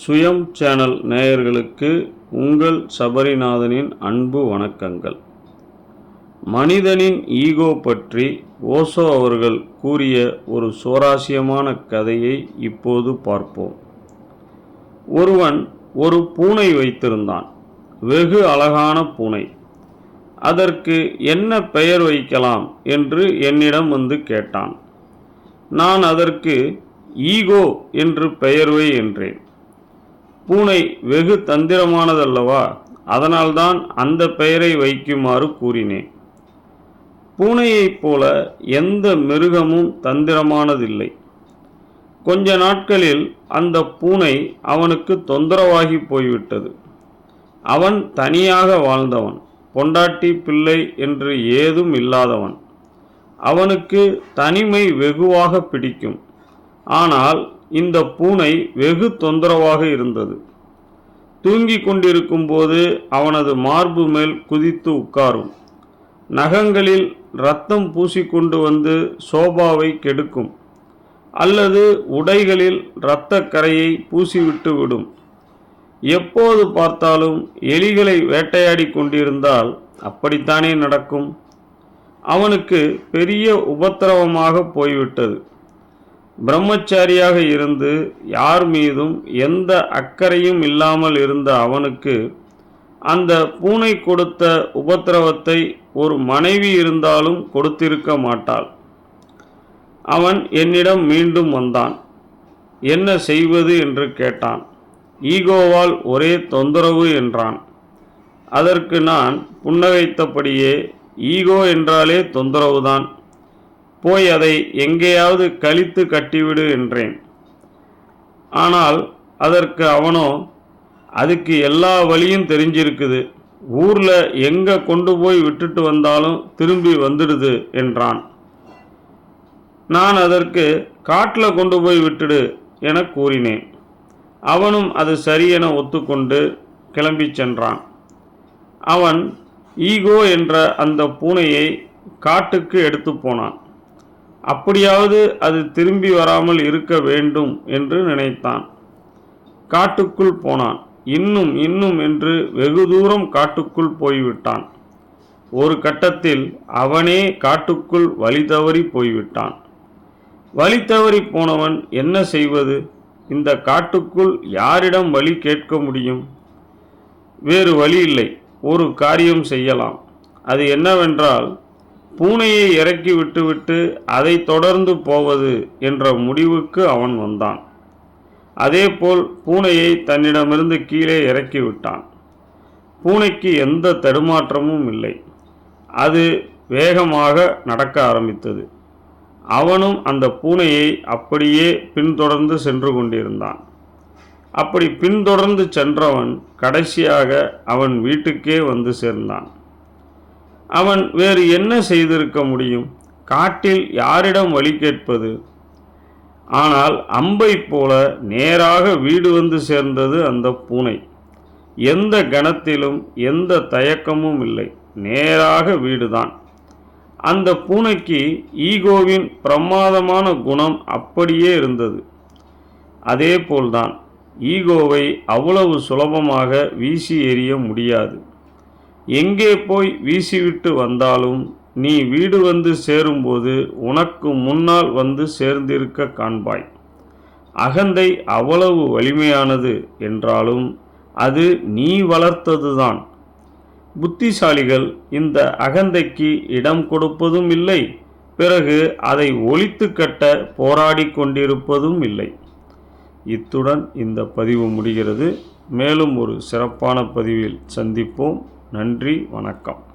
சுயம் சேனல் நேயர்களுக்கு உங்கள் சபரிநாதனின் அன்பு வணக்கங்கள். மனிதனின் ஈகோ பற்றி ஓசோ அவர்கள் கூறிய ஒரு சுவாரஸ்யமான கதையை இப்போது பார்ப்போம். ஒருவன் ஒரு பூனை வைத்திருந்தான். வெகு அழகான பூனை. அதற்கு என்ன பெயர் வைக்கலாம் என்று என்னிடம் வந்து கேட்டான். நான் அதற்கு ஈகோ என்று பெயர்வை என்றேன். பூனை வெகு தந்திரமானதல்லவா? அதனால்தான் அந்த பெயரை வைக்குமாறு கூறினேன். பூனையைப் போல எந்த மிருகமும் தந்திரமானதில்லை. கொஞ்ச நாட்களில் அந்த பூனை அவனுக்கு தொந்தரவாகி போய்விட்டது. அவன் தனியாக வாழ்ந்தவன் பொண்டாட்டி பிள்ளை என்று ஏதும் இல்லாதவன். அவனுக்கு தனிமை வெகுவாக பிடிக்கும். ஆனால் இந்த பூனை வெகு தொந்தரவாக இருந்தது. தூங்கிக் கொண்டிருக்கும் போது அவனது மார்பு மேல் குதித்து உட்காரும். நகங்களில் ரத்தம் பூசிக்கொண்டு வந்து சோபாவை கெடுக்கும். அல்லது உடைகளில் இரத்தக் கரையை பூசிவிட்டு விடும். எப்போது பார்த்தாலும் எலிகளை வேட்டையாடி கொண்டிருந்தால் அப்படித்தானே நடக்கும்? அவனுக்கு பெரிய உபத்திரவமாக போய்விட்டது. பிரம்மச்சாரியாக இருந்து யார் மீதும் எந்த அக்கறையும் இல்லாமல் இருந்த அவனுக்கு அந்த பூனை கொடுத்த உபத்திரவத்தை ஒரு மனைவி இருந்தாலும் கொடுத்திருக்க மாட்டாள். அவன் என்னிடம் மீண்டும் வந்தான். என்ன செய்வது? என்று கேட்டான். ஈகோவால் ஒரே தொந்தரவு என்றான். அதற்கு நான் புன்னகைத்தபடியே ஈகோ என்றாலே தொந்தரவுதான். போய் அதை எங்கேயாவது கழித்து கட்டிவிடு என்றேன். ஆனால் அதற்கு அவனோ அதுக்கு எல்லா வழியும் தெரிஞ்சிருக்குது. ஊரில் எங்கே கொண்டு போய் விட்டுட்டு வந்தாலும் திரும்பி வந்துடுது என்றான். நான் அதற்கு காட்டில் கொண்டு போய் விட்டுடு என கூறினேன். அவனும் அது சரியென ஒத்துக்கொண்டு கிளம்பி சென்றான். அவன் ஈகோ என்ற அந்த பூனையை காட்டுக்கு எடுத்து போனான். அப்படியாவது அது திரும்பி வராமல் இருக்க வேண்டும் என்று நினைத்தான். காட்டுக்குள் போனான். இன்னும் இன்னும் என்று வெகு தூரம் காட்டுக்குள் போய்விட்டான். ஒரு கட்டத்தில் அவனே காட்டுக்குள் வழி தவறி போய்விட்டான். வழி தவறி போனவன் என்ன செய்வது? இந்த காட்டுக்குள் யாரிடம் வழி கேட்க முடியும்? வேறு வழி இல்லை. ஒரு காரியம் செய்யலாம். அது என்னவென்றால் பூனையை இறக்கி விட்டுவிட்டு அதை தொடர்ந்து போவது என்ற முடிவுக்கு அவன் வந்தான். அதேபோல் பூனையை தன்னிடமிருந்து கீழே இறக்கி விட்டான். பூனைக்கு எந்த தடுமாற்றமும் இல்லை. அது வேகமாக நடக்க ஆரம்பித்தது. அவனும் அந்த பூனையை அப்படியே பின்தொடர்ந்து சென்று கொண்டிருந்தான். அப்படி பின்தொடர்ந்து சென்றவன் கடைசியாக அவன் வீட்டுக்கே வந்து சேர்ந்தான். அவன் வேறு என்ன செய்திருக்க முடியும்? காட்டில் யாரிடம் வழி கேட்பது? ஆனால் அம்பை போல நேராக வீடு வந்து சேர்ந்தது அந்த பூனை. எந்த கணத்திலும் எந்த தயக்கமும் இல்லை. நேராக வீடுதான். அந்த பூனைக்கு ஈகோவின் பிரமாதமான குணம் அப்படியே இருந்தது. அதே போல்தான் ஈகோவை அவ்வளவு சுலபமாக வீசி எறிய முடியாது. எங்கே போய் வீசிவிட்டு வந்தாலும் நீ வீடு வந்து சேரும்போது உனக்கு முன்னால் வந்து சேர்ந்திருக்க காண்பாய். அகந்தை அவ்வளவு வலிமையானது என்றாலும் அது நீ வளர்த்ததுதான். புத்திசாலிகள் இந்த அகந்தைக்கு இடம் கொடுப்பதும் இல்லை பிறகு அதை ஒழித்து கட்ட போராடி கொண்டிருப்பதும் இல்லை. இத்துடன் இந்த பதிவு முடிகிறது. மேலும் ஒரு சிறப்பான பதிவில் சந்திப்போம். நன்றி வணக்கம்.